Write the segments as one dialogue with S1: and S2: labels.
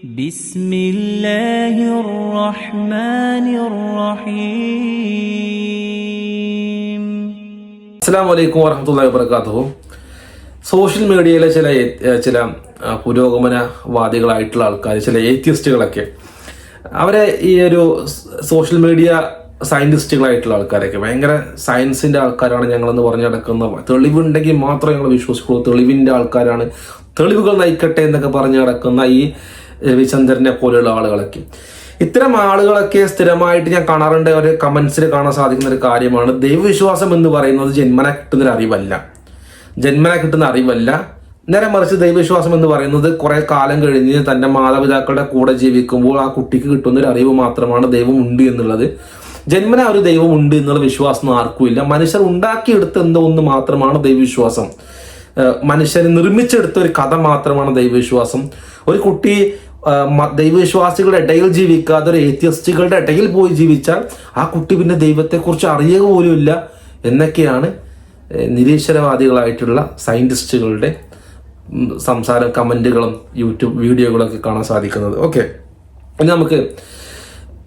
S1: بسم الله الرحمن الرحيم
S2: അസ്സാം വലൈക്കും വറഹമത്തല്ലാ വാബർക്കാത്തു സോഷ്യൽ മീഡിയയിലെ ചില ഏ- ചില ആ, പുരോഗമനവാദികളായിട്ടുള്ള ആൾക്കാർ ചില ഏത്യസ്റ്റുകളൊക്കെ അവരെ ഈ ഒരു സ് സോഷ്യൽ മീഡിയ സയന്റിസ്റ്റുകളായിട്ടുള്ള ആൾക്കാരൊക്കെ ഭയങ്കര സയൻസിന്റെ ആൾക്കാരാണ് ഞങ്ങളെന്ന് പറഞ്ഞു നടക്കുന്ന തെളിവുണ്ടെങ്കിൽ മാത്രമേ ഞങ്ങൾ വിശ്വസിക്കുള്ളൂ തെളിവിന്റെ ആൾക്കാരാണ് തെളിവുകൾ നയിക്കട്ടെ എന്നൊക്കെ പറഞ്ഞു നടക്കുന്ന ഈ രവിചന്ദ്രനെ പോലെയുള്ള ആളുകളൊക്കെ. ഇത്തരം ആളുകളൊക്കെ സ്ഥിരമായിട്ട് ഞാൻ കാണാറുണ്ട്. ഒരു കമൻസിൽ കാണാൻ സാധിക്കുന്ന ഒരു കാര്യമാണ്. ദൈവവിശ്വാസം എന്ന് പറയുന്നത് ജന്മന കിട്ടുന്ന ഒരു അറിവല്ല. ജന്മന കിട്ടുന്ന അറിവല്ല. നേരെ മറിച്ച് ദൈവവിശ്വാസം എന്ന് പറയുന്നത് കുറെ കാലം കഴിഞ്ഞ് തന്റെ മാതാപിതാക്കളുടെ കൂടെ ജീവിക്കുമ്പോൾ ആ കുട്ടിക്ക് കിട്ടുന്ന ഒരു അറിവ് മാത്രമാണ് ദൈവം ഉണ്ട് എന്നുള്ളത്. ജന്മന ഒരു ദൈവം ഉണ്ട് എന്നുള്ള വിശ്വാസം ആർക്കും ഇല്ല. മനുഷ്യർ ഉണ്ടാക്കിയെടുത്ത എന്തോ ഒന്ന് മാത്രമാണ് ദൈവവിശ്വാസം. മനുഷ്യനെ നിർമ്മിച്ചെടുത്ത ഒരു കഥ മാത്രമാണ് ദൈവവിശ്വാസം. ഒരു കുട്ടി ദൈവവിശ്വാസികളുടെ ഇടയിൽ ജീവിക്കാതെ ഒരു ഏത്യസ്റ്റുകളുടെ ഇടയിൽ പോയി ജീവിച്ചാൽ ആ കുട്ടി പിന്നെ ദൈവത്തെക്കുറിച്ച് അറിയുക പോലും ഇല്ല എന്നൊക്കെയാണ് നിരീശ്വരവാദികളായിട്ടുള്ള സയന്റിസ്റ്റുകളുടെ സംസാര കമന്റുകളും യൂട്യൂബ് വീഡിയോകളൊക്കെ കാണാൻ സാധിക്കുന്നത്. ഓക്കെ. ഇനി നമുക്ക്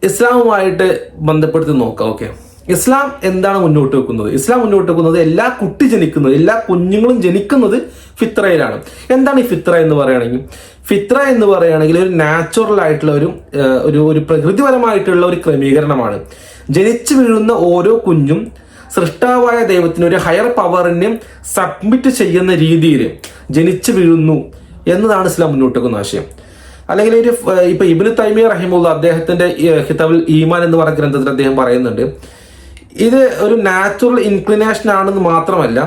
S2: ഇസ്ലാമുമായിട്ട് ബന്ധപ്പെടുത്തി നോക്കാം. ഓക്കെ. ഇസ്ലാം എന്താണ് മുന്നോട്ട് വെക്കുന്നത്? ഇസ്ലാം മുന്നോട്ട് വെക്കുന്നത് എല്ലാ കുട്ടി ജനിക്കുന്നത് എല്ലാ കുഞ്ഞുങ്ങളും ജനിക്കുന്നത് ഫിത്രയിലാണ്. എന്താണ് ഈ ഫിത്ര എന്ന് പറയുകയാണെങ്കിൽ? ഫിത്ര എന്ന് പറയുകയാണെങ്കിൽ ഒരു നാച്ചുറൽ ആയിട്ടുള്ള ഒരു ഒരു ഒരു പ്രകൃതിപരമായിട്ടുള്ള ഒരു ക്രമീകരണമാണ്. ജനിച്ചു വീഴുന്ന ഓരോ കുഞ്ഞും സൃഷ്ടാവായ ദൈവത്തിന് ഒരു ഹയർ പവറിനെ സബ്മിറ്റ് ചെയ്യുന്ന രീതിയിൽ ജനിച്ചു വീഴുന്നു എന്നതാണ് ഇസ്ലാം മുന്നോട്ട് വെക്കുന്ന ആശയം. അല്ലെങ്കിൽ ഒരു ഇപ്പൊ ഇബിന് തൈമിയ റഹിമുള്ള അദ്ദേഹത്തിന്റെ ഹിതവൽ ഈമാൻ എന്ന് പറഞ്ഞ ഗ്രന്ഥത്തിൽ അദ്ദേഹം പറയുന്നുണ്ട് ഇത് ഒരു നാച്ചുറൽ ഇൻക്ലിനേഷൻ ആണെന്ന് മാത്രമല്ല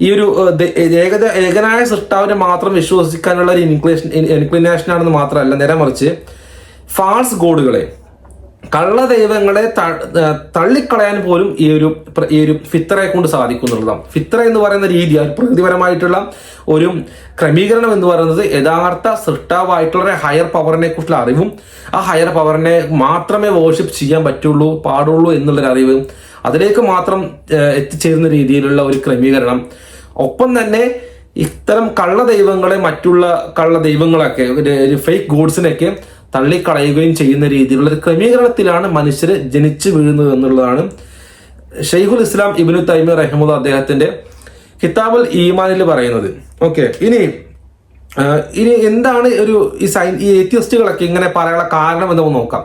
S2: ഈ ഒരു ഏകദ ഏകനായ സൃഷ്ടാവിനെ മാത്രം വിശ്വസിക്കാനുള്ള ഒരു ഇൻക്ലിനേഷൻ ഇൻക്ലിനേഷൻ ആണെന്ന് മാത്രമല്ല നേരെ മറിച്ച് ഫാൾസ് ഗോഡുകളെ കള്ള ദൈവങ്ങളെ തള്ളിക്കളയാൻ പോലും ഈ ഒരു ഈ ഒരു ഫിത്രയെ കൊണ്ട് സാധിക്കും എന്നുള്ളതാണ് ഫിത്ര എന്ന് പറയുന്ന രീതി പ്രകൃതിപരമായിട്ടുള്ള ഒരു ക്രമീകരണം എന്ന് പറയുന്നത് യഥാർത്ഥ സൃഷ്ടാവായിട്ടുള്ള ഹയർ പവറിനെ കുറിച്ചുള്ള അറിവും ആ ഹയർ പവറിനെ മാത്രമേ വോർഷിപ്പ് ചെയ്യാൻ പറ്റുള്ളൂ പാടുള്ളൂ എന്നുള്ളൊരു അറിവ് അതിലേക്ക് മാത്രം എത്തിച്ചേരുന്ന രീതിയിലുള്ള ഒരു ക്രമീകരണം. ഒപ്പം തന്നെ ഇത്തരം കള്ള ദൈവങ്ങളെ മറ്റുള്ള കള്ള ദൈവങ്ങളൊക്കെ ഒരു ഫേക്ക് ഗോഡ്സിനൊക്കെ തള്ളിക്കളയുകയും ചെയ്യുന്ന രീതിയിലുള്ള ഒരു ക്രമീകരണത്തിലാണ് മനുഷ്യർ ജനിച്ചു വീഴുന്നത് എന്നുള്ളതാണ് ഷെയ്ഖുൽ ഇസ്ലാം ഇബിനു തൈമി റഹ്മുദ് അദ്ദേഹത്തിന്റെ കിതാബുൽ ഈമാനിൽ പറയുന്നത്. ഓക്കെ ഇനി ഇനി എന്താണ് ഒരു ഈ സൈൻ ഈ ഏത്യസ്റ്റുകളൊക്കെ ഇങ്ങനെ പറയാനുള്ള കാരണം എന്ന് നോക്കാം.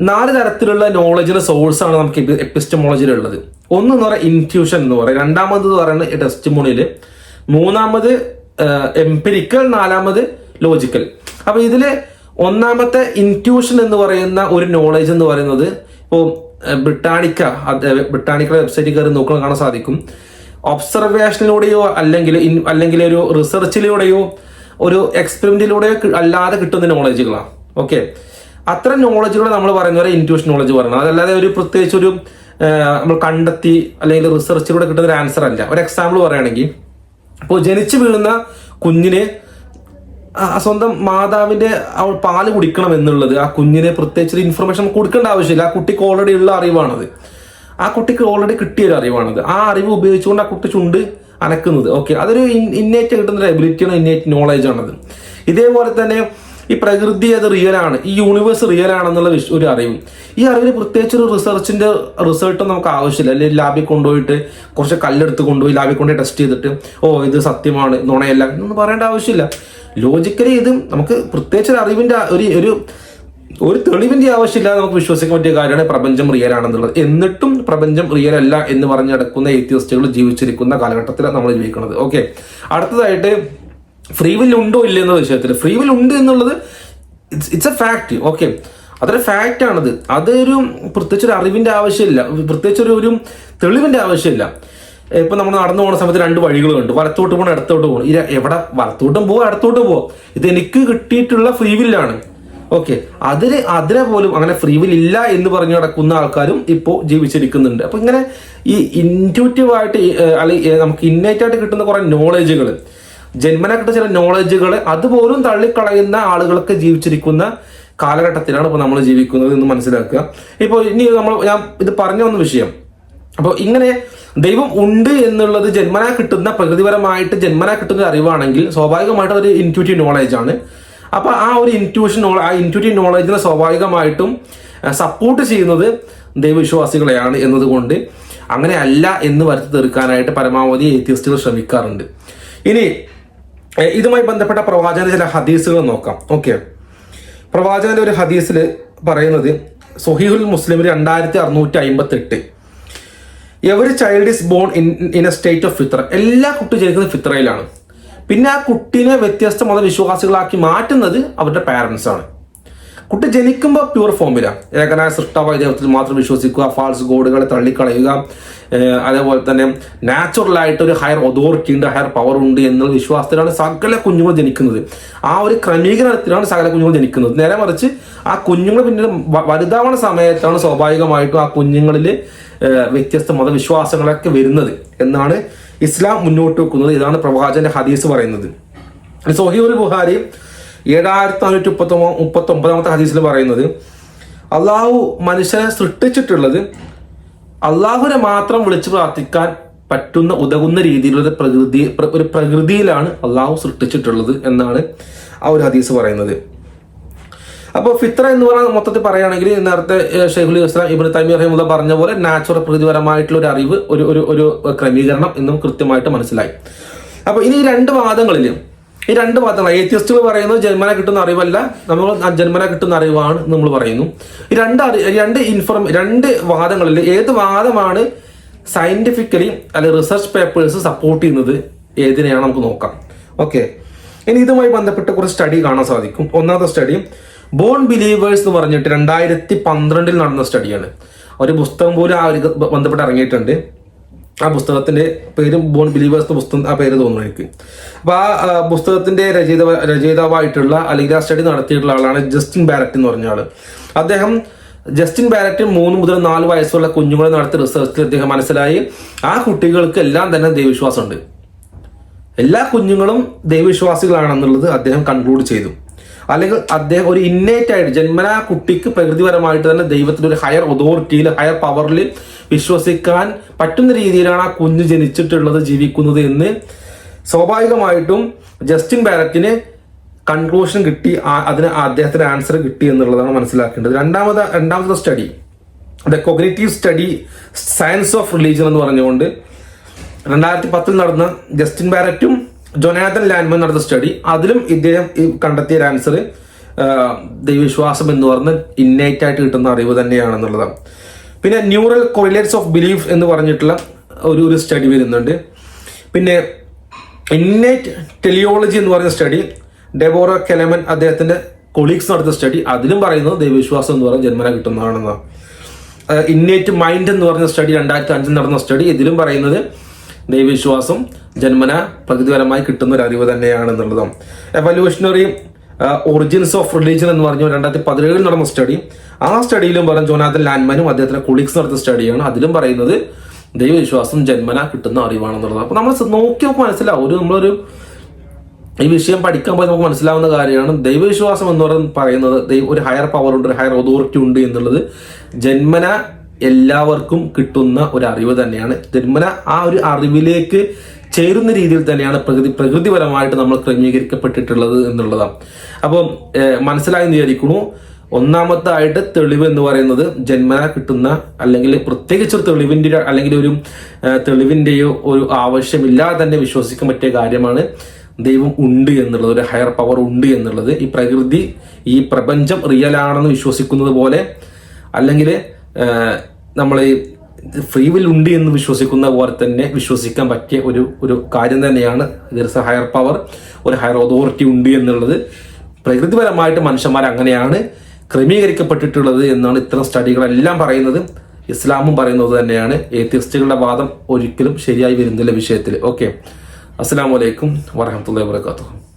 S2: നാല് തരത്തിലുള്ള നോളജിന്റെ സോഴ്സ് ആണ് നമുക്ക് എപ്പിസ്റ്റമോളജിയിൽ ഉള്ളത്. ഒന്ന് എന്ന് പറയുന്നത് ഇൻക്യൂഷൻ എന്ന് പറയും. രണ്ടാമത് എന്ന് പറയുന്നത് ടെസ്റ്റിമോണിയിൽ മൂന്നാമത് എംപിരിക്കൽ നാലാമത് ലോജിക്കൽ അപ്പൊ ഇതിൽ ഒന്നാമത്തെ ഇൻക്യൂഷൻ എന്ന് പറയുന്ന ഒരു നോളജ് എന്ന് പറയുന്നത് ഇപ്പോൾ ബ്രിട്ടാനിക്ക ബ്രിട്ടാനിക്കയുടെ വെബ്സൈറ്റിൽ കയറി നോക്കാൻ കാണാൻ സാധിക്കും. ഒബ്സർവേഷനിലൂടെയോ അല്ലെങ്കിൽ അല്ലെങ്കിൽ ഒരു റിസർച്ചിലൂടെയോ ഒരു എക്സ്പെരിമെന്റിലൂടെയോ അല്ലാതെ കിട്ടുന്ന നോളജുകളാണ് ഓക്കെ അത്തരം നോളജുകൾ നമ്മൾ പറയുന്ന ഒരു ഇന്റ്യൂഷൻ നോളജ് പറയണം. അതല്ലാതെ ഒരു പ്രത്യേകിച്ച് ഒരു നമ്മൾ കണ്ടെത്തി അല്ലെങ്കിൽ റിസർച്ചിലൂടെ കിട്ടുന്ന ഒരു ആൻസർ അല്ല. ഒരു എക്സാമ്പിൾ പറയുകയാണെങ്കിൽ ഇപ്പോൾ ജനിച്ചു വീഴുന്ന കുഞ്ഞിനെ സ്വന്തം മാതാവിന്റെ പാൽ കുടിക്കണം എന്നുള്ളത് ആ കുഞ്ഞിനെ പ്രത്യേകിച്ച് ഒരു ഇൻഫർമേഷൻ കൊടുക്കേണ്ട ആവശ്യമില്ല. ആ കുട്ടിക്ക് ഓൾറെഡി ഉള്ള അറിവാണത്. ആ കുട്ടിക്ക് ഓൾറെഡി കിട്ടിയ ഒരു അറിവാണത്. ആ അറിവ് ഉപയോഗിച്ചുകൊണ്ട് ആ കുട്ടി ചുണ്ട് അനക്കുന്നത് ഓക്കെ. അതൊരു ഇന്നേറ്റ് കിട്ടുന്ന ഒരു എബിലിറ്റിയാണ് ഇന്നേറ്റ് നോളജ് ആണത്. ഇതേപോലെ തന്നെ ഈ പ്രകൃതി അത് റിയൽ ആണ്. ഈ യൂണിവേഴ്സ് റിയൽ ആണെന്നുള്ള ഒരു അറിവ്. ഈ അറിവിന് പ്രത്യേകിച്ച് ഒരു റിസർച്ചിന്റെ റിസൾട്ട് നമുക്ക് ആവശ്യമില്ല. അല്ലെങ്കിൽ ലാബിൽ കൊണ്ടുപോയിട്ട് കുറച്ച് കല്ലെടുത്ത് കൊണ്ടുപോയി ലാബിൽ കൊണ്ടുപോയി ടെസ്റ്റ് ചെയ്തിട്ട് ഓ ഇത് സത്യമാണ് നുണയല്ല എന്നൊന്നും പറയേണ്ട ആവശ്യമില്ല. ലോജിക്കലി ഇത് നമുക്ക് പ്രത്യേകിച്ച് ഒരു അറിവിന്റെ ഒരു ഒരു ഒരു തെളിവിന്റെ ആവശ്യമില്ലാതെ നമുക്ക് വിശ്വസിക്കാൻ പറ്റിയ കാര്യമാണ് പ്രപഞ്ചം റിയൽ ആണെന്നുള്ളത്. എന്നിട്ടും പ്രപഞ്ചം റിയൽ അല്ല എന്ന് പറഞ്ഞ് നടക്കുന്ന ഏത്യസ്റ്റുകൾ ജീവിച്ചിരിക്കുന്ന കാലഘട്ടത്തിലാണ് നമ്മൾ ജീവിക്കുന്നത്. ഓക്കെ അടുത്തതായിട്ട് ഫ്രീ വിൽ ഉണ്ടോ ഇല്ല എന്ന വിഷയത്തിൽ ഫ്രീ വിൽ ഉണ്ട് എന്നുള്ളത് it's it's a fact okay അതൊരു ഫാക്റ്റ് ആണത്. അതൊരു പ്രത്യേകിച്ച് ഒരു അറിവിന്റെ ആവശ്യമില്ല. പ്രത്യേകിച്ച് ഒരു ഒരു തെളിവിന്റെ ആവശ്യമില്ല. ഇപ്പൊ നമ്മൾ നടന്നു പോകുന്ന സമയത്ത് രണ്ട് വഴികൾ കണ്ടു. വലത്തോട്ട് പോകണം ഇടത്തോട്ട് പോകണം ഇത് എവിടെ? വലത്തോട്ടും പോവാം ഇടത്തോട്ടും പോവാം. ഇത് എനിക്ക് കിട്ടിയിട്ടുള്ള ഫ്രീ വില്ലാണ് ഓക്കെ അതിന് അതിനെ പോലും അങ്ങനെ ഫ്രീ വിൽ ഇല്ല എന്ന് പറഞ്ഞു നടക്കുന്ന ആൾക്കാരും ഇപ്പോൾ ജീവിച്ചിരിക്കുന്നുണ്ട്. അപ്പൊ ഇങ്ങനെ ഈ ഇന്റ്യൂറ്റീവ് ആയിട്ട് ഈ, ഏഹ്, അല്ലെങ്കിൽ നമുക്ക് ഇന്നേറ്റായിട്ട് കിട്ടുന്ന കുറെ നോളജുകൾ ജന്മന കിട്ടുന്ന ചില നോളജുകൾ അതുപോലും തള്ളിക്കളയുന്ന ആളുകളൊക്കെ ജീവിച്ചിരിക്കുന്ന കാലഘട്ടത്തിലാണ് ഇപ്പോൾ നമ്മൾ ജീവിക്കുന്നത് എന്ന് മനസ്സിലാക്കുക. ഇപ്പോൾ ഇനി നമ്മൾ ഞാൻ ഇത് പറഞ്ഞു വന്ന വിഷയം. അപ്പോൾ ഇങ്ങനെ ദൈവം ഉണ്ട് എന്നുള്ളത് ജന്മന കിട്ടുന്ന പ്രകൃതിപരമായിട്ട് ജന്മന കിട്ടുന്ന അറിവാണെങ്കിൽ സ്വാഭാവികമായിട്ട് അതൊരു ഇന്റ്യൂറ്റീവ് നോളജ് ആണ്. അപ്പോൾ ആ ഒരു ഇന്റ്യൂഷൻ ആ ഇന്റ്യൂറ്റീവ് നോളജിനെ സ്വാഭാവികമായിട്ടും സപ്പോർട്ട് ചെയ്യുന്നത് ദൈവവിശ്വാസികളെയാണ് എന്നതുകൊണ്ട് അങ്ങനെ അല്ല എന്ന് വരുത്തി തീർക്കാനായിട്ട് പരമാവധി ഏത്യസ്റ്റുകൾ ശ്രമിക്കാറുണ്ട്. ഇനി ഇതുമായി ബന്ധപ്പെട്ട പ്രവാചകന്റെ ചില ഹദീസുകൾ നോക്കാം. ഓക്കെ. പ്രവാചകന്റെ ഒരു ഹദീസിൽ പറയുന്നത് സുഹീഹുൽ മുസ്ലിം രണ്ടായിരത്തി അറുന്നൂറ്റി അമ്പത്തി എട്ട് every child is born in in a state of ഫിത്ര എല്ലാ കുട്ടി ജനിക്കുന്നത് ഫിത്രയിലാണ് പിന്നെ ആ കുട്ടീനെ വ്യത്യസ്ത മതവിശ്വാസികളാക്കി മാറ്റുന്നത് അവരുടെ പാരൻസ് ആണ്. കുട്ടി ജനിക്കുമ്പോൾ പ്യുവർ ഫോമിലാണ് ഏകനായ സൃഷ്ടാവായ ദൈവത്തിൽ മാത്രം വിശ്വസിക്കുക ഫാൾസ് ഗോഡുകളെ തള്ളിക്കളയുക അതേപോലെ തന്നെ നാച്ചുറൽ ആയിട്ട് ഒരു ഹയർ അതോറിറ്റി ഉണ്ട് ഹയർ പവർ ഉണ്ട് എന്നുള്ള വിശ്വാസത്തിലാണ് സകല കുഞ്ഞുങ്ങൾ ജനിക്കുന്നത്. ആ ഒരു ക്രമീകരണത്തിലാണ് സകല കുഞ്ഞുങ്ങൾ ജനിക്കുന്നത്. നേരെ മറിച്ച് ആ കുഞ്ഞുങ്ങൾ പിന്നീട് വലുതാവണ സമയത്താണ് സ്വാഭാവികമായിട്ടും ആ കുഞ്ഞുങ്ങളിൽ വ്യത്യസ്ത മതവിശ്വാസങ്ങളൊക്കെ വരുന്നത് എന്നാണ് ഇസ്ലാം മുന്നോട്ട് വെക്കുന്നത്. ഇതാണ് പ്രവാചകന്റെ ഹദീസ് പറയുന്നത്. സൊഹീബുൽ ബുഹാരി ഏഴായിരത്തി നാനൂറ്റി മുപ്പത്തി മുപ്പത്തി ഒമ്പതാമത്തെ ഹദീസിൽ പറയുന്നത് അള്ളാഹു മനുഷ്യനെ സൃഷ്ടിച്ചിട്ടുള്ളത് അള്ളാഹുവിനെ മാത്രം വിളിച്ച് പ്രാർത്ഥിക്കാൻ പറ്റുന്ന ഉതകുന്ന രീതിയിലുള്ള പ്രകൃതി ഒരു പ്രകൃതിയിലാണ് അള്ളാഹു സൃഷ്ടിച്ചിട്ടുള്ളത് എന്നാണ് ആ ഒരു ഹദീസ് പറയുന്നത്. അപ്പോൾ ഫിത്ര എന്ന് പറഞ്ഞാൽ മൊത്തത്തിൽ പറയുകയാണെങ്കിൽ നേരത്തെ ഷെയ്ഖുൽ ഇസ്ലാം ഇബിൻ തമി റഹിമുള്ള പറഞ്ഞ പോലെ നാച്ചുറൽ പ്രകൃതിപരമായിട്ടുള്ള ഒരു അറിവ് ഒരു ഒരു ഒരു ക്രമീകരണം എന്നും കൃത്യമായിട്ട് മനസ്സിലായി. അപ്പോൾ ഇനി രണ്ട് വാദങ്ങളിൽ ഈ രണ്ട് പാത്രങ്ങൾ ഏത്യസ്റ്റുകൾ പറയുന്നത് ജന്മന കിട്ടുന്ന അറിവല്ല നമ്മൾ ജന്മന കിട്ടുന്ന അറിവാണ് നമ്മൾ പറയുന്നു. ഈ രണ്ട് അറി രണ്ട് ഇൻഫോർമ രണ്ട് വാദങ്ങളിൽ ഏത് വാദമാണ് സയന്റിഫിക്കലി അല്ലെങ്കിൽ റിസർച്ച് പേപ്പേഴ്സ് സപ്പോർട്ട് ചെയ്യുന്നത് ഏതിനെയാണ് നമുക്ക് നോക്കാം. ഓക്കെ ഇനി ഇതുമായി ബന്ധപ്പെട്ട് കുറച്ച് സ്റ്റഡി കാണാൻ സാധിക്കും. ഒന്നാമത്തെ സ്റ്റഡി ബോൺ ബിലീവേഴ്സ് എന്ന് പറഞ്ഞിട്ട് രണ്ടായിരത്തി പന്ത്രണ്ടിൽ നടന്ന സ്റ്റഡിയാണ് ഒരു പുസ്തകം പോലും ആ ബന്ധപ്പെട്ട് ഇറങ്ങിയിട്ടുണ്ട്. ആ പുസ്തകത്തിന്റെ പേര് ബോൺ ബിലീവേഴ്സ് പുസ്തകം ആ പേര് തോന്നുന്നു എനിക്ക്. അപ്പൊ ആ പുസ്തകത്തിന്റെ രചയിത രചയിതാവായിട്ടുള്ള അല്ലെങ്കിൽ ആ സ്റ്റഡി നടത്തിയിട്ടുള്ള ആളാണ് ജസ്റ്റിൻ ബാരറ്റ് എന്ന് പറഞ്ഞ ആൾ. അദ്ദേഹം ജസ്റ്റിൻ ബാരറ്റ് മൂന്ന് മുതൽ നാല് വയസ്സുള്ള കുഞ്ഞുങ്ങളെ നടത്തിയ റിസർച്ചിൽ അദ്ദേഹം മനസ്സിലായി ആ കുട്ടികൾക്ക് എല്ലാം തന്നെ ദൈവവിശ്വാസമുണ്ട്. എല്ലാ കുഞ്ഞുങ്ങളും ദൈവവിശ്വാസികളാണെന്നുള്ളത് അദ്ദേഹം കൺക്ലൂഡ് ചെയ്തു. അല്ലെങ്കിൽ അദ്ദേഹം ഒരു ഇന്നേറ്റ് ആയിട്ട് ജന്മനാ കുട്ടിക്ക് പ്രകൃതിപരമായിട്ട് തന്നെ ദൈവത്തിന്റെ ഒരു ഹയർ അതോറിറ്റിയിൽ ഹയർ പവറിൽ വിശ്വസിക്കാൻ പറ്റുന്ന രീതിയിലാണ് ആ കുഞ്ഞ് ജനിച്ചിട്ടുള്ളത് ജീവിക്കുന്നത് എന്ന് സ്വാഭാവികമായിട്ടും ജസ്റ്റിൻ ബാരറ്റിന് കൺക്ലൂഷൻ കിട്ടി അതിന് അദ്ദേഹത്തിന് ആൻസർ കിട്ടി എന്നുള്ളതാണ് മനസ്സിലാക്കേണ്ടത്. രണ്ടാമത് രണ്ടാമത്തെ study the cognitive study science of religion എന്ന് പറഞ്ഞുകൊണ്ട് രണ്ടായിരത്തി പത്തിൽ നടന്ന ജസ്റ്റിൻ ബാരറ്റും ജൊനാഥൻ ലാൻഡ്മൻ നടന്ന സ്റ്റഡി അതിലും ഇദ്ദേഹം കണ്ടെത്തിയ ഒരു ആൻസർ ദൈവവിശ്വാസം എന്ന് പറഞ്ഞ ഇന്നേറ്റ് ആയിട്ട് കിട്ടുന്ന അറിവ് തന്നെയാണെന്നുള്ളതാണ്. പിന്നെ ന്യൂറൽ കൊറിലേറ്റ്സ് ഓഫ് ബിലീഫ് എന്ന് പറഞ്ഞിട്ടുള്ള ഒരു ഒരു സ്റ്റഡി വരുന്നുണ്ട്. പിന്നെ ഇന്നേറ്റ് ടെലിയോളജി എന്ന് പറയുന്ന സ്റ്റഡി ഡെബോറ കെലമൻ അദ്ദേഹത്തിന്റെ കൊളീഗ്സ് നടത്തിയ സ്റ്റഡി അതിലും പറയുന്നത് ദൈവവിശ്വാസം എന്ന് പറഞ്ഞ ജന്മന കിട്ടുന്നതാണെന്നാണ്. ഇന്നേറ്റ് മൈൻഡ് എന്ന് പറഞ്ഞ സ്റ്റഡി രണ്ടായിരത്തി അഞ്ചിൽ നടന്ന സ്റ്റഡി ഇതിലും പറയുന്നത് ദൈവവിശ്വാസം ജന്മന പ്രകൃതിപരമായി കിട്ടുന്ന ഒരു അറിവ് തന്നെയാണെന്നുള്ളതും. എവല്യൂഷണറി ഒറിജിൻസ് ഓഫ് റിലീജിയൻ എന്ന് പറഞ്ഞു രണ്ടായിരത്തി പതിനേഴിൽ നടന്ന സ്റ്റഡി ആ സ്റ്റഡിയിലും പറഞ്ഞ ജോനാഥൻ ലാൻമനും അദ്ദേഹത്തിന്റെ കൊളീഗ്സ് നടത്തിയ സ്റ്റഡിയാണ് അതിലും പറയുന്നത് ദൈവവിശ്വാസം ജന്മന കിട്ടുന്ന അറിവാണെന്നുള്ളത്. അപ്പൊ നമ്മൾ നോക്കി നമുക്ക് മനസ്സിലാവും. ഒരു നമ്മളൊരു ഈ വിഷയം പഠിക്കാൻ പോയി നമുക്ക് മനസ്സിലാവുന്ന കാര്യമാണ്. ദൈവവിശ്വാസം എന്ന് പറയുന്നത് ഒരു ഹയർ പവർ ഉണ്ട് ഒരു ഹയർ അതോറിറ്റി ഉണ്ട് എന്നുള്ളത് ജന്മന എല്ലാവർക്കും കിട്ടുന്ന ഒരു അറിവ് തന്നെയാണ്. ജന്മന ആ ഒരു അറിവിലേക്ക് ചേരുന്ന രീതിയിൽ തന്നെയാണ് പ്രകൃതി പ്രകൃതിപരമായിട്ട് നമ്മൾ ക്രമീകരിക്കപ്പെട്ടിട്ടുള്ളത് എന്നുള്ളതാണ്. അപ്പം മനസ്സിലായി വിചാരിക്കുന്നു. ഒന്നാമത്തെ ആയിട്ട് തെളിവ് എന്ന് പറയുന്നത് ജന്മന കിട്ടുന്ന അല്ലെങ്കിൽ പ്രത്യേകിച്ച് ഒരു തെളിവിന്റെ അല്ലെങ്കിൽ ഒരു തെളിവിന്റെയോ ഒരു ആവശ്യമില്ലാതെ തന്നെ വിശ്വസിക്കാൻ പറ്റിയ കാര്യമാണ് ദൈവം ഉണ്ട് എന്നുള്ളത് ഒരു ഹയർ പവർ ഉണ്ട് എന്നുള്ളത്. ഈ പ്രകൃതി ഈ പ്രപഞ്ചം റിയൽ ആണെന്ന് വിശ്വസിക്കുന്നത് പോലെ അല്ലെങ്കിൽ നമ്മൾ ഫ്രീ വിൽ ഉണ്ട് എന്ന് വിശ്വസിക്കുന്ന പോലെ തന്നെ വിശ്വസിക്കാൻ പറ്റിയ ഒരു ഒരു കാര്യം തന്നെയാണ് ഇതൊരു ഹയർ പവർ ഒരു ഹയർ അതോറിറ്റി ഉണ്ട് എന്നുള്ളത്. പ്രകൃതിപരമായിട്ട് മനുഷ്യന്മാർ അങ്ങനെയാണ് ക്രമീകരിക്കപ്പെട്ടിട്ടുള്ളത് എന്നാണ് ഇത്തരം സ്റ്റഡികളെല്ലാം പറയുന്നത്. ഇസ്ലാമും പറയുന്നത് തന്നെയാണ്. ഏത്യസ്റ്റുകളുടെ വാദം ഒരിക്കലും ശരിയായി വരുന്നില്ല വിഷയത്തിൽ. ഓക്കെ അസ്സാം വലൈക്കും വരഹമുല്ല വാത്തു